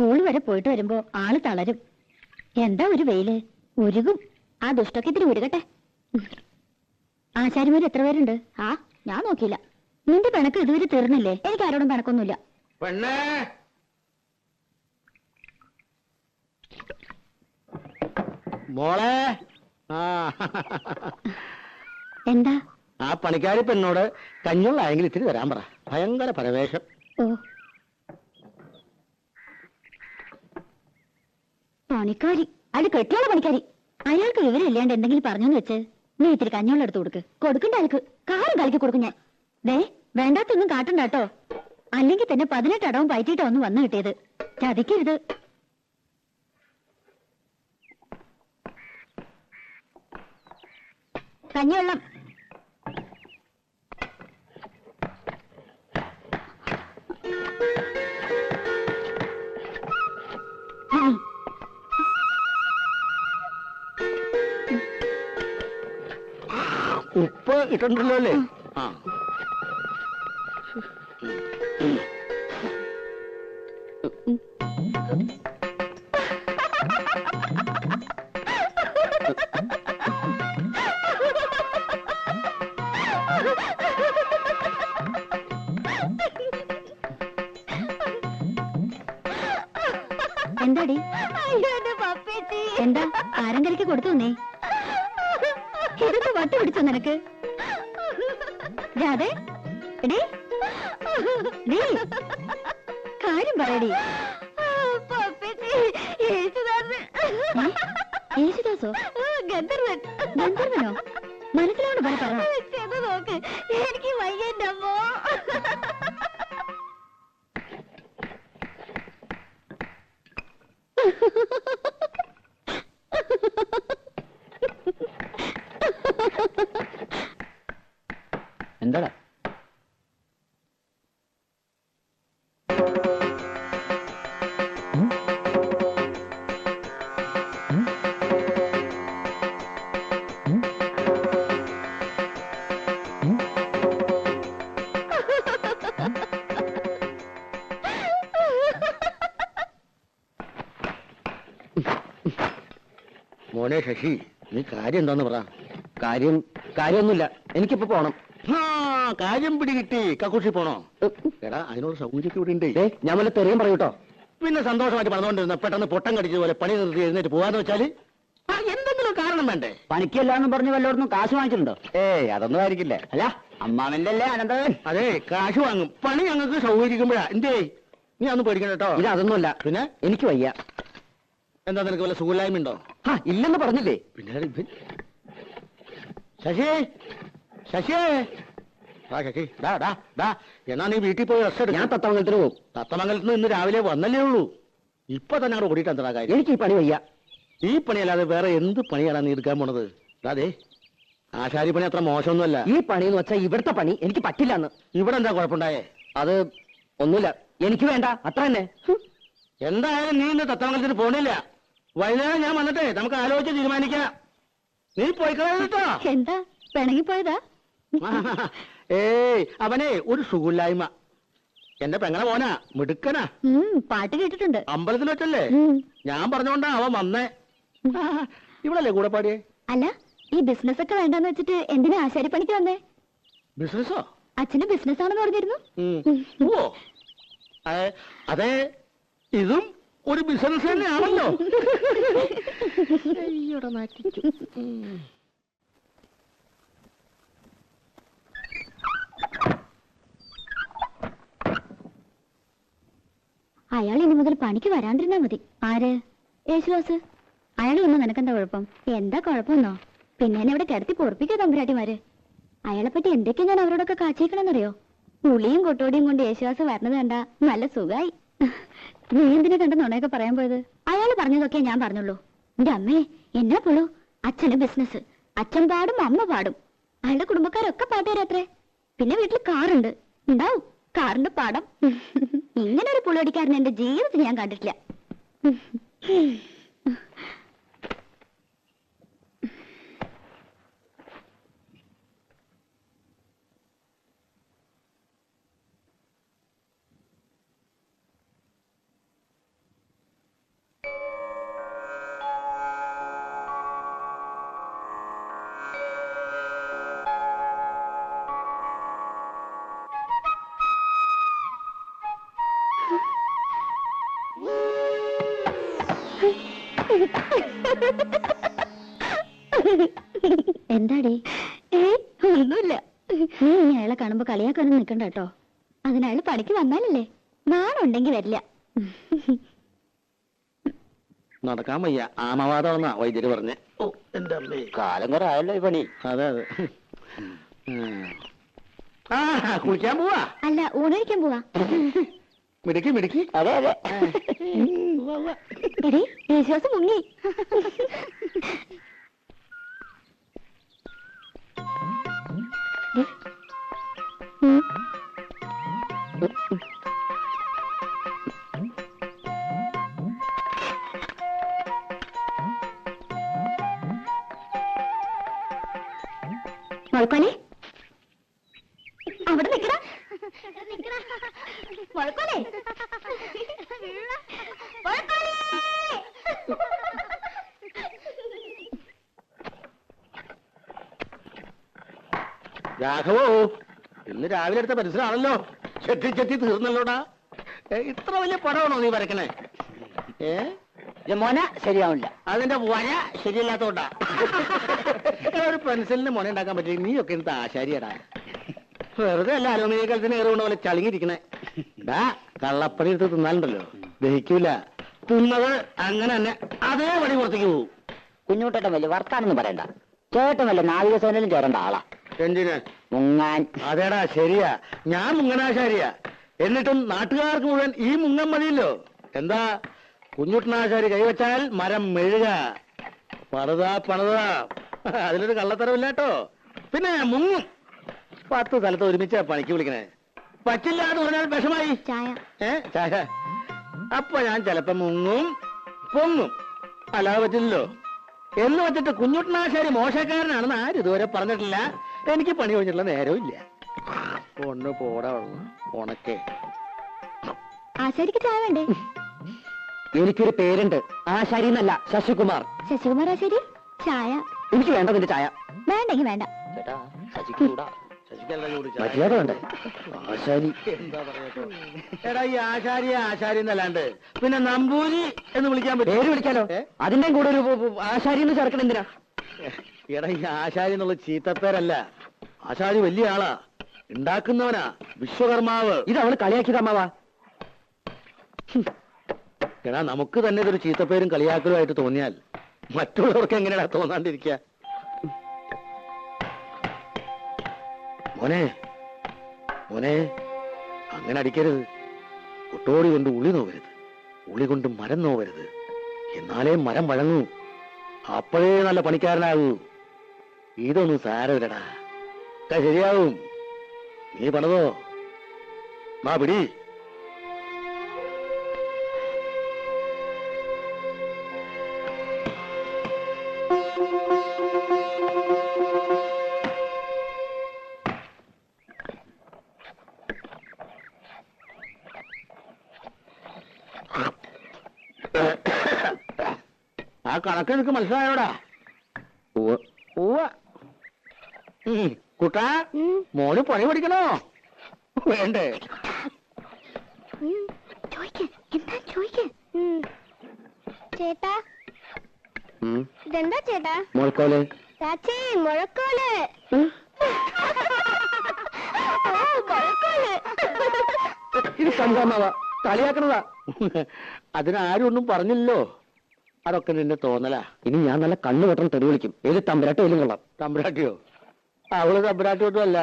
School വരെ പോയിട്ട് വരുമ്പോ ആൾ തളരും. എന്താ ഒരു വെയിൽ? ഉരുകും. ആ ദുഷ്ടൊക്കെ ഇത്തിരി ഉരുകട്ടെ. ആശാരിമാര് എത്ര പേരുണ്ട്? ആ ഞാൻ നോക്കിയില്ല. നിന്റെ പിണക്ക് ഇതുവരെ തീർന്നില്ലേ? എനിക്ക് ആരോടും പിണക്കൊന്നുമില്ല. മോളെ! എന്താ? ആ പണിക്കാരി പെണ്ണോട് കഞ്ഞുള്ളായെങ്കിൽ ഇത്തിരി തരാൻ പറ. ഭയങ്കര പരവേഷം. ഓ പണിക്കാരി. അത് കെട്ടിയുള്ള പണിക്കാരി. അയാൾക്ക് വിവരം വിവരമില്ലാണ്ട് എന്തെങ്കിലും പറഞ്ഞെന്ന് വെച്ച് നീ ഇത്തിരി കഞ്ഞോളം എടുത്ത് കൊടുക്ക്. കൊടുക്കണ്ട അയാൾക്ക്. കാറും കലക്കി കൊടുക്കും ഞാൻ. ദേ വേണ്ടാത്തൊന്നും കാട്ടണ്ട കേട്ടോ. അല്ലെങ്കിൽ തന്നെ പതിനെട്ട് അടവും പയറ്റിട്ടോ ഒന്ന് വന്നു കിട്ടിയത്. ചതിക്കരുത്. കഞ്ഞിവെള്ളം. ഉപ്പ് ഇട്ടുണ്ടല്ലോ അല്ലേ? ആ. രാധേ എടീ. നീ. കാര്യം പറയടി? യേശുദാസോ. ഗന്ധർവൻ. ഗന്ധർവനോ? മനസ്സിലാവണ പറ. ശശി നീ കാര്യം എന്താന്ന് പറ. കാര്യം കാര്യമൊന്നുമില്ല. എനിക്കിപ്പോ പോണം. കാര്യം പിടി കിട്ടി. കക്കൂഷി പോണോ? എടാ അതിനോട് സൗകര്യം ഇവിടെ ഉണ്ട്. ഞാൻ വല്ല തെറിയും പറയൂട്ടോ പിന്നെ സന്തോഷമായിട്ട് പറഞ്ഞുകൊണ്ടിരുന്ന പെട്ടെന്ന് പൊട്ടം കടിച്ചതുപോലെ പണി നിർത്തി എഴുന്നേറ്റ് പോവാന്ന് വെച്ചാൽ? എന്തെങ്കിലും കാരണം വേണ്ടേ? പണിക്കല്ലാന്ന് പറഞ്ഞ് വല്ലവർന്നും കാശ് വാങ്ങിച്ചിട്ടുണ്ടോ? ഏയ് അതൊന്നും ആയിരിക്കില്ല. അല്ല അമ്മാവന്റെ അല്ലേ അനന്തവൻ അതെ കാശ് വാങ്ങും. പണി ഞങ്ങൾക്ക് സൗകര്യമ്പോഴാ എന്തേ നീ അതൊന്നും പേടിക്കണ്ട കേട്ടോ ഇത് അതൊന്നുമല്ല പിന്നെ? എനിക്ക് വയ്യ. എന്താ നിനക്ക് വല്ല സുഖമില്ലായ്മ ഉണ്ടോ? ആ ഇല്ലെന്ന് പറഞ്ഞില്ലേ? പിന്നെ ശശി ശശി ആ ശശി. ഡാ ഡാ ഡാ എന്നാ നീ വീട്ടിൽ പോയി റെസ്റ്റ് ഞാൻ തത്തമംഗലത്തിന് പോകും. തത്തമംഗലത്ത് നിന്ന് ഇന്ന് രാവിലെ വന്നല്ലേ ഉള്ളൂ. ഇപ്പൊ തന്നെ അവിടെ ഓടിയിട്ട് എന്താ കാര്യം? എനിക്ക് ഈ പണി വയ്യ. ഈ പണിയല്ലാതെ വേറെ എന്ത് പണിയാണ് നീ എടുക്കാൻ പോണത്? അതെ ആശാരി പണി അത്ര മോശമൊന്നുമല്ല. ഈ പണി എന്ന് വെച്ചാൽ ഇവിടുത്തെ പണി എനിക്ക് പറ്റില്ലെന്ന്. ഇവിടെ എന്താ കുഴപ്പമുണ്ടായേ? അത് ഒന്നുമില്ല. എനിക്ക് വേണ്ട. അത്ര തന്നെ. എന്തായാലും നീ ഇന്ന് തത്തമംഗലത്തിന് പോണില്ല. വൈകുന്നേരം ഞാൻ വന്നിട്ടേ നമുക്ക് ആലോചിച്ച് തീരുമാനിക്കാം. നീ പോയിക്കളോ എന്താ? പിണങ്ങിപ്പോയതാ ഏയ് അവനെ ഒരു സുഖമില്ലായ്മ. എന്റെ പെങ്ങളെ മോനാ മിടുക്കനാ. പാട്ട് കേട്ടിട്ടുണ്ട്. അമ്പലത്തിൽ വെച്ചല്ലേ? ഞാൻ പറഞ്ഞോണ്ടാ അവൻ വന്നേ. ഇവളല്ലേ കൂടെ പാടിയേ? അല്ല ഈ ബിസിനസ് ഒക്കെ വേണ്ടെന്ന് വെച്ചിട്ട് എന്തിനാ ആശാരിപ്പണിക്ക് വന്നേ? ബിസിനസ്സോ? അച്ഛന് ബിസിനസ് ആണെന്ന് പറഞ്ഞിരുന്നു അതെ ഇതും ഒരു ബിസിനസ് തന്നെയാണല്ലോ. മാറ്റിച്ചു. അയാൾ ഇനി മുതൽ പണിക്ക് വരാണ്ടിരുന്നാ മതി. ആര്? യേശുദാസ്. അയാൾ വന്ന് നിനക്കെന്താ കുഴപ്പം? എന്താ കുഴപ്പമെന്നോ? പിന്നെ എന്നെ ഇവിടെ കിടത്തി പൊറപ്പിക്കുക തമ്പുരാട്ടിമാര്. അയാളെ പറ്റി എന്തൊക്കെയാ ഞാൻ അവരോടൊക്കെ കാച്ചിക്കണമെന്നറിയോ പുളിയും കൊട്ടോടിയും കൊണ്ട് യേശുദാസ് വരണത് കണ്ട നല്ല സുഖായി. നീ എന്തിനെ കണ്ട നുണയൊക്കെ പറയാൻ പോയത്? അയാൾ പറഞ്ഞതൊക്കെ ഞാൻ പറഞ്ഞുള്ളൂ. എന്റെ അമ്മേ എന്നാ പോളൂ? അച്ഛന് ബിസിനസ് അച്ഛൻ പാടും അമ്മ പാടും. അയാളുടെ കുടുംബക്കാരൊക്കെ പാട്ടുകാരത്രേ പിന്നെ വീട്ടിൽ കാറുണ്ട്. ഉണ്ടാവും. കാറിന്റെ പാടം. ഇങ്ങനെ ഒരു പുളിയടിക്കാരൻ എന്റെ ജീവിതത്തിൽ ഞാൻ കണ്ടിട്ടില്ല. നടക്കാൻ വയ്യ ആമവാദമാണെന്നാ വൈദ്യര് പറഞ്ഞ് ഓ എന്റെ അമ്മേ കാലം കുറെ ആയല്ലോ ഈ പണി അതെ അതെ. ആ കുളിക്കാൻ പോവാ അല്ല ഊണഴിക്കാൻ പോവാ മിടുക്കി മിടുക്കി അതെ അതെ. എടി യേശുദാസ് മുങ്ങി ദേ. ഉം. മുഴക്കോലെ അവിടെ നിക്കടാ മുഴക്കോലെ രാഘവോ ഇന്ന് രാവിലെ എടുത്ത പരിസരമാണല്ലോ ചെത്തി ചെത്തി തീർന്നല്ലോടാ. ഇത്ര വലിയ പടമാണോ നീ വരക്കണേ ഏ? മോന ശരിയാവില്ല. അതിന്റെ വര ശരിയല്ലാത്തോണ്ടാ. ഒരു പെൻസിലിന് മുന ഉണ്ടാക്കാൻ പറ്റി നീയൊക്കെ എന്ത് ആശാരിയടാ. വെറുതെ അല്ല അലുമിനിയ കലത്തിന് ഏറുകൊണ്ട് പോലെ ചളിങ്ങിരിക്കണേ. ഡാ കള്ളപ്പണി എടുത്ത് തിന്നാലുണ്ടല്ലോ. ദഹിക്കൂല. തിന്നത് അങ്ങനെ തന്നെ അതേ പണി പുറത്തേക്ക് പോകും കുഞ്ഞുട്ടേട്ടൻ വലിയ വർത്താനൊന്നും പറയണ്ട. ചേട്ടൻ വല്ല നാവികസേനയിലും ചേരേണ്ട ആളാ. എന്തിന്? മുങ്ങാൻ. അതേടാ ശരിയാ. ഞാൻ മുങ്ങനാശാരിയാ എന്നിട്ടും നാട്ടുകാർക്ക് മുഴുവൻ ഈ മുങ്ങൻ മതിയല്ലോ. എന്താ? കുഞ്ഞുട്ടനാശാരി കൈവച്ചാൽ മരം മെഴുക. പണിതാ പണിതാ. അതിലൊരു കള്ളത്തരമില്ല കേട്ടോ പിന്നെ മുങ്ങും. പത്ത് സ്ഥലത്ത് ഒരുമിച്ച പണിക്ക് വിളിക്കണേ. പറ്റില്ല എന്ന് പറഞ്ഞാൽ വിഷമായി. ചായ. ഏ ചായ. അപ്പൊ ഞാൻ ചിലപ്പോ മുങ്ങും പൊങ്ങും. അല്ലാതെ പറ്റില്ലല്ലോ. എന്ന് വെച്ചിട്ട് കുഞ്ഞുട്ടനാശാരി മോശക്കാരനാണെന്ന് ആരും ഇതുവരെ പറഞ്ഞിട്ടില്ല. എനിക്ക് പണി കഴിഞ്ഞിട്ടുള്ള നേരവും ഇല്ല. ഒന്ന് പോടാ ഉണക്കേ. ആശാരിക്ക് ചായ വേണ്ടേ? എനിക്കൊരു പേരുണ്ട്. ആശാരി എന്നല്ല ശശികുമാർ. ശശികുമാർ ആശാരി? ചായ. എനിക്ക് വേണ്ട നിന്റെ ചായ. വേണ്ടെങ്കി വേണ്ട. ചേട്ടാ ശശിക്കൂടാ. ശശിക്കല്ല ചായ. മര്യാദ വേണ്ട? ആശാരി. എടാ ഈ ആശാരിയെ ആശാരി എന്നല്ലാണ്ട്. പിന്നെ നമ്പൂരി എന്ന് വിളിക്കാൻ പറ്റും. പേര് വിളിക്കാലോ. അതിന്റെ കൂടെ ഒരു ആശാരി എന്ന് ചേർക്കണം എന്തിനാ? എടാ ഈ ആശാരി എന്നുള്ള ചീത്തപ്പേരല്ല. ആശാരി വലിയ ആളാ. ഉണ്ടാക്കുന്നവനാ. വിശ്വകർമാവ്. ഇത് അവൾ കളിയാക്കിയത് അമ്മാവാ. എടാ നമുക്ക് തന്നെ ഇതൊരു ചീത്തപ്പേരും കളിയാക്കലുമായിട്ട് തോന്നിയാൽ മറ്റുള്ളവർക്ക് എങ്ങനെയാ തോന്നാണ്ടിരിക്ക? മോനെ മോനെ അങ്ങനെ അടിക്കരുത്. കുട്ടോടി കൊണ്ട് ഉളി നോവരുത്. ഉളി കൊണ്ട് മരം നോവരുത്. എന്നാലേ മരം വഴങ്ങൂ. അപ്പോഴേ നല്ല പണിക്കാരനാകൂ. ഇതൊന്നും ഒക്കെ ശരിയാവും. നീ പണതോ? മാ പിടി. ആ കണക്ക് എനിക്ക് മനസ്സിലായോടാ. കുട്ടാ മോന് പണി പഠിക്കണോ? വേണ്ടേ. ചേട്ടാ. ഇതെന്താ ചേട്ടാ? ചാച്ചി മുഴക്കോൽ. ആ, മുഴക്കോൽ. ഇത് കണ്ടാമാവാ കളിയാക്കണതാ. അതിനാരും ഒന്നും പറഞ്ഞില്ലല്ലോ. അതൊക്കെ നിന്റെ തോന്നലാ. ഇനി ഞാൻ നല്ല കണ്ണു വെട്ടം തെറി വിളിക്കും. ഏത് തമ്പുരാട്ടോ ഏലും കൊള്ളാം. തമ്പുരാട്ടിയോ? അവൾ തമ്പുരാട്ടി ഒന്നും അല്ല.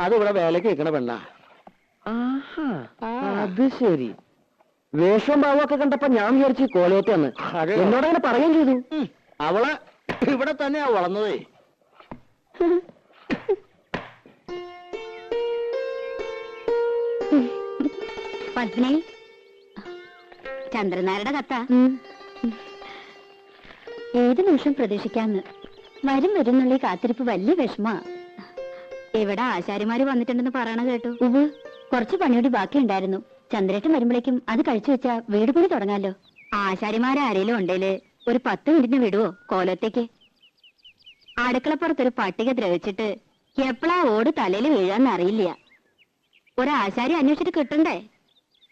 അത് ഇവിടെ വേലക്ക് വെക്കണ പെണ്ണാ അത് ശരി. വേഷം ഭാവമൊക്കെ ഒക്കെ കണ്ടപ്പോ ഞാൻ വിചാരിച്ചു കോലയറ്റാന്ന്? എന്നോട് അങ്ങനെ പറയുകയും ചെയ്തു. അവൾ ഇവിടെ തന്നെയാ വളർന്നതേ. പത്മനെ. ചന്ദ്രനാരുടെ കത്ത. ഏത് നിമിഷം പ്രതീക്ഷിക്കാന്ന്? വരും വരുന്നുള്ള ഈ കാത്തിരിപ്പ് വലിയ വിഷമാ. ഇവിടെ ആശാരിമാര് വന്നിട്ടുണ്ടെന്ന് പറയണ കേട്ടു. ഉവ് കുറച്ച് പണിയോടി ബാക്കിയുണ്ടായിരുന്നു. ചന്ദ്രേട്ടൻ വരുമ്പോഴേക്കും അത് കഴിച്ചു വെച്ചാ വീട് പണി തുടങ്ങാലോ? ആശാരിമാരാരേലും ഉണ്ടേൽ ഒരു പത്ത് മിനിറ്റിന് വിടുവോ കോലത്തേക്ക് അടുക്കളപ്പുറത്തൊരു പട്ടിക ദ്രവിച്ചിട്ട് എപ്പോഴാ ഓട് തലയിൽ വീഴാന്ന് അറിയില്ല. ഒരാശാരി അന്വേഷിച്ചിട്ട് കിട്ടണ്ടേ?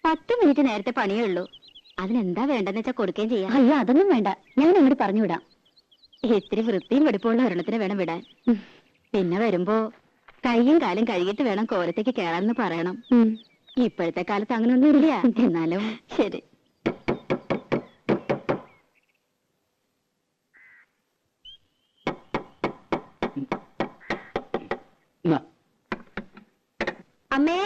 പത്ത് മിനിറ്റ് നേരത്തെ പണിയേ ഉള്ളൂ. അതിനെന്താ വേണ്ടെന്ന് വെച്ചാ കൊടുക്കുകയും ചെയ്യാം അയ്യോ അതൊന്നും വേണ്ട ഞാൻ അങ്ങോട്ട് പറഞ്ഞു വിടാം ഇത്തിരി വൃത്തിയും വെടുപ്പുള്ള ഒരെണ്ണത്തിന് വേണം വിടാൻ പിന്നെ വരുമ്പോ കൈയും കാലും കഴുകിയിട്ട് വേണം കോരത്തേക്ക് കേറാന്ന് പറയണം ഇപ്പോഴത്തെ കാലത്ത് അങ്ങനെ ഒന്നും ഇല്ല എന്നാലും ശരി അമ്മേ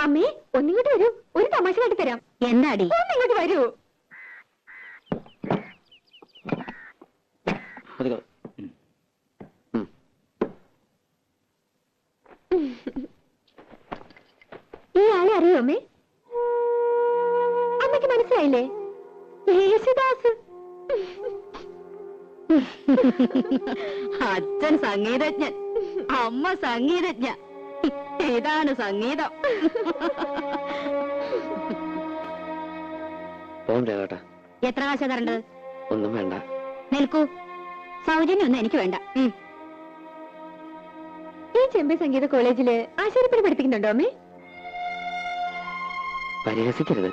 അമ്മേ ഒന്നിങ്ങോട്ട് വരൂ. ഒരു തമാശ കാട്ടി തരാം. എന്താടി ഒന്നിങ്ങോട്ട് വരൂ. ഈ ആളെ അറിയോ അമ്മേ? അമ്മയ്ക്ക് മനസ്സിലായില്ലേ? യേശുദാസ്. അച്ഛൻ സംഗീതജ്ഞൻ. അമ്മ സംഗീതജ്ഞ ഇതാണ് സംഗീതം? പോകാം രേഖട്ടാ. എത്ര കാശ തരേണ്ടത്? ഒന്നും വേണ്ട. നിൽക്കൂ. സൗജന്യൊന്നും എനിക്ക് വേണ്ട. ഈ ചെമ്പൈ സംഗീത കോളേജിൽ ആശാരിപ്പണി പഠിപ്പിക്കുന്നുണ്ടോ അമ്മേ? പരിഹസിക്കരുത്.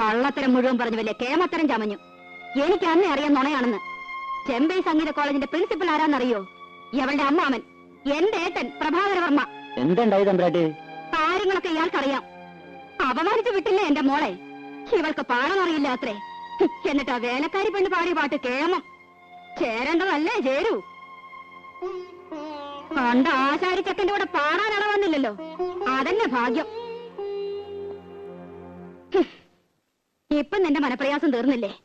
കള്ളത്തരം മുഴുവൻ പറഞ്ഞു വലിയ കേമത്തരം ചമഞ്ഞു. എനിക്ക് അന്നേ അറിയാൻ നുണയാണെന്ന്. ചെമ്പൈ സംഗീത കോളേജിന്റെ പ്രിൻസിപ്പൽ ആരാന്നറിയോ? ഇവളുടെ അമ്മാമൻ. എന്റെ ഏട്ടൻ പ്രഭാകര വർമ്മ എന്തുണ്ടായി തമ്പ്രാട്ടി? കാര്യങ്ങളൊക്കെ ഇയാൾക്കറിയാം. അപമാനിച്ചു വിട്ടില്ല എന്റെ മോളെ. ഇവൾക്ക് പാടാൻ അറിയില്ല അത്രേ. എന്നിട്ട് ആ വേലക്കാരി പെണ്ണ് പാടിയ പാട്ട് കേമോ. ചേരേണ്ടതല്ലേ ചേരൂ. പണ്ട് ആശാരി കൂടെ പാടാൻ ഇടവന്നില്ലല്ലോ അതന്നെ ഭാഗ്യം. ഇപ്പൊ നിന്റെ മനപ്രയാസം തീർന്നില്ലേ?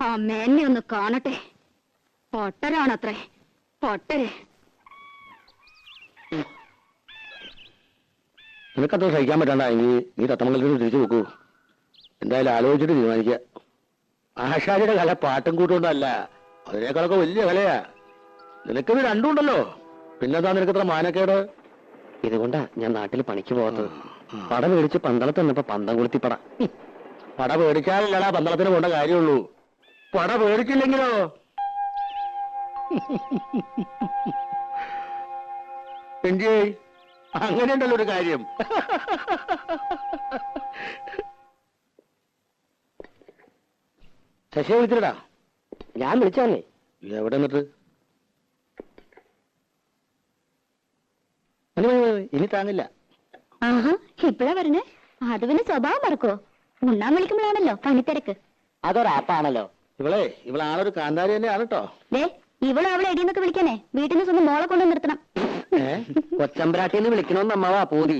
ആ എന്നെ ഒന്ന് കാണട്ടെ. പൊട്ടരാണത്രേ. പൊട്ടര്. നിനക്കത്ര സഹിക്കാൻ പറ്റണ്ട എങ്കിൽ നീ തത്തമംഗലത്തിന് തിരിച്ചു നോക്കൂ. എന്തായാലും ആലോചിച്ചിട്ട് തീരുമാനിക്കുക ആശാരിയുടെ കല പാട്ടും കൂട്ടുകൊണ്ടല്ല അതിനേക്കാളൊക്കെ വലിയ കലയാ. നിനക്കിത് രണ്ടും ഉണ്ടല്ലോ. പിന്നെന്താ നിനക്കത്ര മാനക്കേട്? ഇതുകൊണ്ടാ ഞാൻ നാട്ടിൽ പണിക്ക് പോകാത്തത്. പട മേടിച്ച് പന്തളത്ത് നിന്നപ്പോ പന്തം കൊളുത്തി പട പട പേടിച്ചാലല്ലടാ പന്തളത്തിന് പോണ്ട കാര്യമുള്ളൂ. പട മേടിച്ചില്ലെങ്കിലോ? എഞ്ചി അങ്ങനെയുണ്ടല്ലോ ഒരു കാര്യം. ശശിയെ വിളിച്ചിട്ടാ ഞാൻ വിളിച്ചാന്നേ എവിടെ നിന്നിട്ട്? ഇനി താങ്ങില്ല. ആഹാ ഇപ്പഴാ പറഞ്ഞേ അത് പിന്നെ സ്വഭാവം മറക്കോ ഉണ്ണാൻ വിളിക്കുമ്പോഴാണല്ലോ പണിത്തിരക്ക്. അതൊരാപ്പാണല്ലോ ഇവളെ ഇവളാണൊരു കാന്താരി തന്നെയാണ് കേട്ടോ ദേ ഇവളും അവളെ എടിയെന്നൊക്കെ വിളിക്കാനേ വീട്ടിൽ നിന്ന് സ്വന്തം മോളെ കൊണ്ട് നിർത്തണം. ഏ? കൊച്ചമ്പ്രാട്ടിന്ന് വിളിക്കണമെന്ന് അമ്മാവാ പൂതി.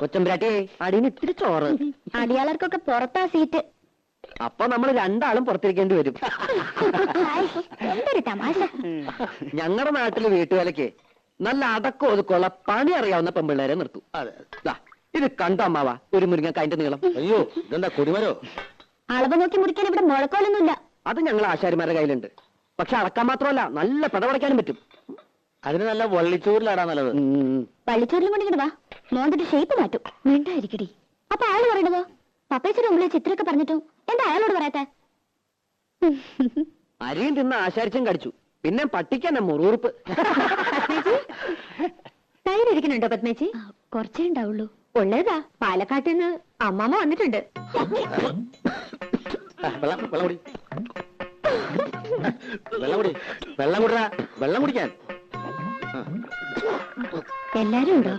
കൊച്ചമ്പ്രാട്ടി അടിയിൽ ഇത്തിരി ചോറ്. അടിയാളർക്കൊക്കെ പുറത്താ സീറ്റ്. അപ്പൊ നമ്മൾ രണ്ടാളും പുറത്തിരിക്കേണ്ടി വരും. എന്തൊരു തമാശ. ഞങ്ങളുടെ നാട്ടിൽ വീട്ടുവേലയ്ക്ക് നല്ല അടക്കം ഒതുക്കുള്ള പണി അറിയാവുന്ന പെമ്പിള്ളേരെ നിർത്തും. അതെ ദാ, ഇത് കണ്ടോ അമ്മാവാ ഒരു മുരിങ്ങക്കായന്റെ നീളം. അയ്യോ ഇതെന്താ കൊടിമരോ? അളവ് നോക്കി മുറിക്കാൻ ഇവിടെ മുഴക്കോലൊന്നുമില്ല. അത് ഞങ്ങൾ ആശാരിമാരുടെ കയ്യിലുണ്ട്. പക്ഷെ അടക്കാൻ മാത്രമല്ല നല്ല പിടപടയ്ക്കാനും പറ്റും. അതിന് നല്ല വള്ളിച്ചൂരിലാടാ നല്ലത്. വള്ളിച്ചോറിലും കൊണ്ട് വാ. മോന്തിട്ട് ഷേപ്പ് മാറ്റും. മിണ്ടായിരിക്കടി. അപ്പൊ അയാൾ പറയണതോ? പപ്പേച്ചിയുടെ മുമ്പിൽ ചിത്രമൊക്കെ പറഞ്ഞിട്ടും എന്താ അയാളോട് പറയാത്ത? അരിയും തിന്ന ആശാരിച്ചും കടിച്ചു. പിന്നെ പട്ടിക്കന്നെ മുറുറുപ്പ്. തൈര് ഇരിക്കുന്നുണ്ടോ പത്മേച്ചി? കുറച്ചേ ഉണ്ടാവുള്ളൂ. ഉള്ളതാ. പാലക്കാട്ടിൽ നിന്ന് അമ്മാമ്മ വന്നിട്ടുണ്ട്. വെള്ളം കുടി. വെള്ളം കുടി. വെള്ളം കുടിടാ. വെള്ളം കുടിക്കാൻ. എല്ലാരും ഉണ്ടോ?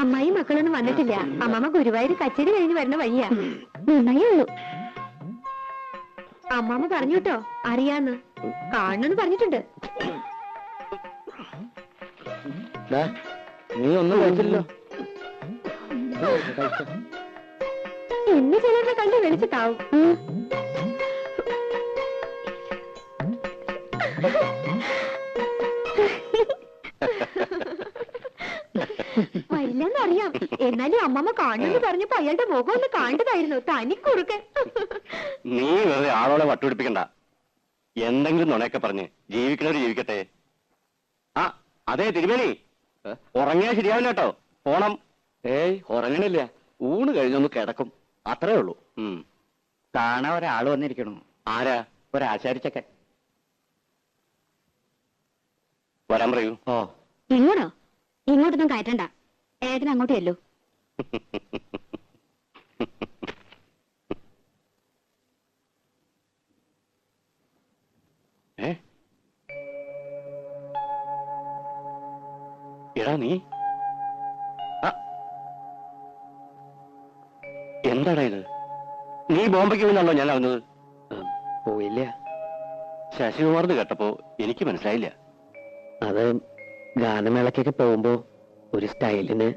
അമ്മായി മക്കളൊന്നും വന്നിട്ടില്ല. അമ്മമ്മ ഗുരുവായൂർ കച്ചേരി കഴിഞ്ഞ് വരുന്ന വഴിയാ. നന്നായേ ഉള്ളൂ. അമ്മാമ്മ പറഞ്ഞു കേട്ടോ അറിയാന്ന്. കാണണെന്ന് പറഞ്ഞിട്ടുണ്ട്. നീ ഒന്നും കഴിച്ചില്ലല്ലോ. ഇന്ന് ചിലരുടെ കണ്ട് വെളിച്ചിട്ടാവും വരില്ലെന്നറിയാം എന്നാലും അമ്മമ്മ കാണുമെന്ന് പറഞ്ഞപ്പോ അയാളുടെ മുഖം ഒന്ന് കണ്ടതായിരുന്നു. തനിക്കുറുക്കെ. നീ വെറുതെ ആളോടെ വട്ടുപിടിപ്പിക്കണ്ട. എന്തെങ്കിലും നുണയൊക്കെ പറഞ്ഞ് ജീവിക്കണവര് ജീവിക്കട്ടെ. ആ അതെ തിരുമേനി. ഉറങ്ങിയാ ശരിയാവില്ല കേട്ടോ. പോണം. ഏയ് ഉറങ്ങണില്ല. ഊണ് കഴിഞ്ഞൊന്ന് കിടക്കും. അത്രേ ഉള്ളൂ. കാണാൻ ഒരാൾ വന്നിരിക്കണു. ആരാ? ഒരാശാരിച്ചൊക്കെ വരാൻ പറയൂ. ഓ. ഇങ്ങോട്ടോ ഇങ്ങോട്ടൊന്നും കയറ്റണ്ട. ഏകൻ അങ്ങോട്ടല്ലോ എടാ നീ. എന്താടാ ഇത്? നീ ബോംബയ്ക്ക് വീണല്ലോ ഞാൻ അറിഞ്ഞത്. പോയില്ല. ശശികുമാറിന് കേട്ടപ്പോ എനിക്ക് മനസ്സിലായില്ല. അത് ഗാനമേളക്കൊക്കെ പോകുമ്പോ ഒരു സ്റ്റൈലിന്.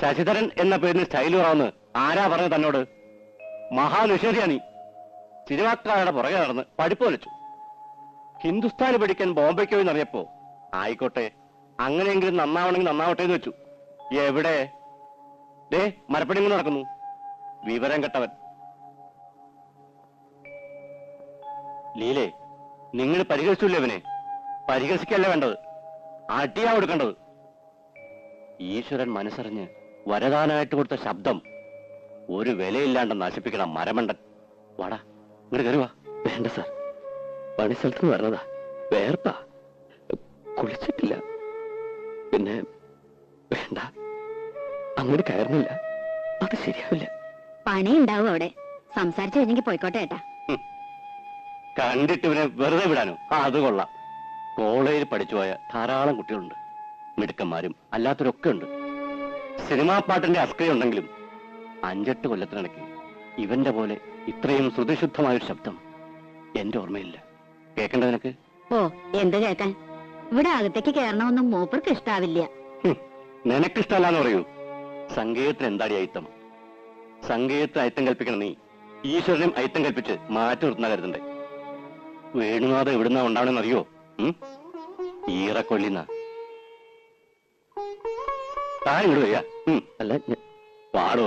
ശശിധരൻ എന്ന പേരിന് സ്റ്റൈൽ കുറവെന്ന് ആരാ പറഞ്ഞു തന്നോട്? മഹാനിഷേധിയാ നീ സിനിമാക്കാരുടെ പുറകെ നടന്ന് പഠിപ്പ് വലിച്ചു ഹിന്ദുസ്ഥാനി പഠിക്കാൻ ബോംബെക്ക് പോയി അറിയപ്പോ ആയിക്കോട്ടെ അങ്ങനെയെങ്കിലും നന്നാവണമെങ്കിൽ നന്നാവട്ടെ എന്ന് വെച്ചു. എവിടെ? ദേ മരപ്പണി നടക്കുന്നു. വിവരം കെട്ടവൻ. ലീലേ നിങ്ങൾ പരിഹസിച്ചില്ലേ അവനെ പരിഹസിക്കല്ല വേണ്ടത്? അടിയാ കൊടുക്കേണ്ടത്. ഈശ്വരൻ മനസ്സറിഞ്ഞ് വരദാനായിട്ട് കൊടുത്ത ശബ്ദം ഒരു വിലയില്ലാണ്ട് നശിപ്പിക്കണം മരമണ്ടൻ. വാടാ ഇങ്ങോട്ട് കയറുവാ വേണ്ട സാർ. പണിസ്ഥലത്ത് നിന്ന് വരണതാ. വേർപ്പാ. കുളിച്ചിട്ടില്ല. പിന്നെ വേണ്ട. അങ്ങോട്ട് കയറുന്നില്ല. അത് ശരിയാവില്ല. പണി ഉണ്ടാവും അവിടെ. സംസാരിച്ചു കഴിഞ്ഞെങ്കിൽ പോയിക്കോട്ടെ ഏട്ടാ. കണ്ടിട്ട് ഇവനെ വെറുതെ വിടാനോ? ആ അത് കൊള്ളാം. കോളേജിൽ പഠിച്ചു പോയ ധാരാളം കുട്ടികളുണ്ട്. മിടുക്കന്മാരും അല്ലാത്തവരൊക്കെ ഉണ്ട്. സിനിമാ പാട്ടിന്റെ അസ്കയുണ്ടെങ്കിലും അഞ്ചെട്ട് കൊല്ലത്തിനിടയ്ക്ക് ഇവന്റെ പോലെ ഇത്രയും ശ്രുതിശുദ്ധമായൊരു ശബ്ദം എന്റെ ഓർമ്മയില്ല. കേക്കണ്ട നിനക്ക്? ഓ എന്ത് കേക്കാൻ? ഇവിടെ അകത്തേക്ക് കയറണമെന്നും മൂപ്പർക്ക് ഇഷ്ടാവില്ല. നിനക്കിഷ്ടമല്ലാന്ന് പറയൂ. സംഗീതത്തിന് എന്താടി അയിത്തം? സംഗീതത്തിന് അയിത്തം കൽപ്പിക്കണം നീ ഈശ്വരനും അയിത്തം കൽപ്പിച്ച് മാറ്റി നിർത്തുന്ന കരുതണ്ടേ? വേണുനാഥ് എവിടുന്ന ഉണ്ടാവണമെന്നറിയോ? ഈറക്കൊള്ളിന്ന. ഇങ്ങോട്ട് അല്ല പാടോ?